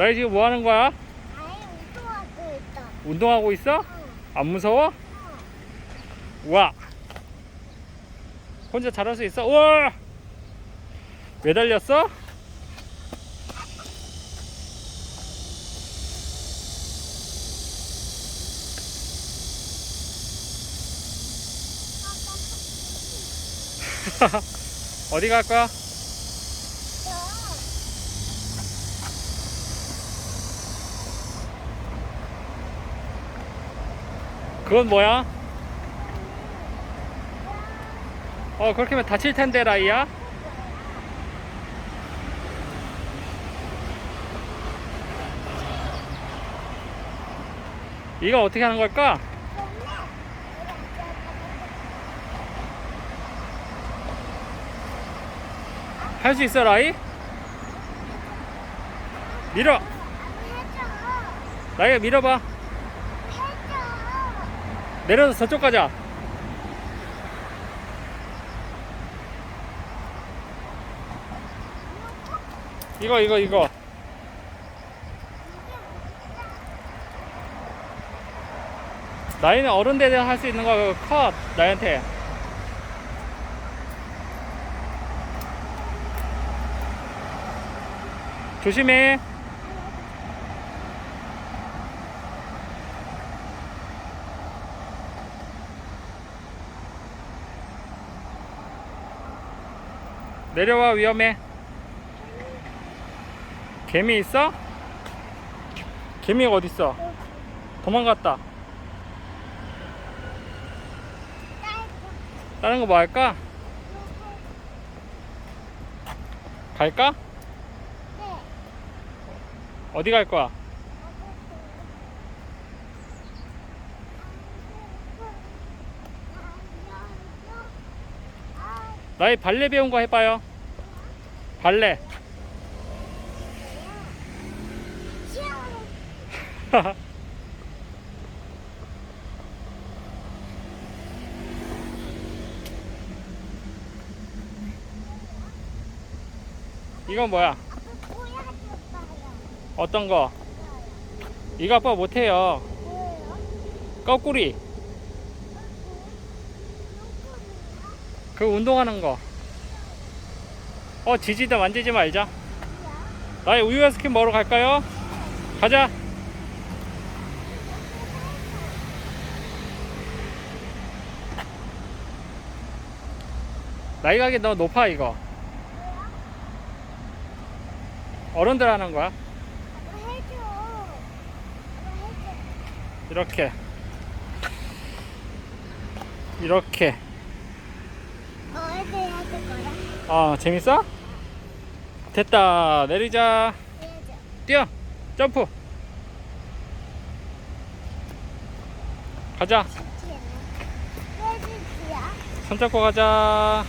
나이 지금 뭐 하는 거야? 아예 운동하고 있다. 운동하고 있어? 응. 안 무서워? 응. 우와. 혼자 잘할 수 있어? 우와. 매달렸어? 어디 갈 거야? 그건 뭐야? 어 그렇게 하면 다칠 텐데 라이야 이거 어떻게 하는 걸까? 할 수 있어 라이? 밀어 라이가 밀어봐 내려서 저쪽 가자. 이거 이거 이거. 나이는 어른들 할수 있는 거 컷 나한테. 조심해 내려와 위험해 개미 있어? 개미가 어딨어? 도망갔다 다른 거 뭐 할까? 갈까? 어디 갈 거야? 나이 발레 배운 거 해봐요 발레 이건 뭐야? 어떤 거? 이거 아빠 못해요 거꾸리 그 운동하는 거. 어, 지지다 만지지 말자. 나의 우유 아이스크림 먹으러 갈까요? 가자. 나이 가게 너무 높아, 이거. 어른들 하는 거야. 이렇게. 이렇게. 어, 재밌어? 됐다. 내리자. 뛰어. 점프. 가자. 손잡고 가자.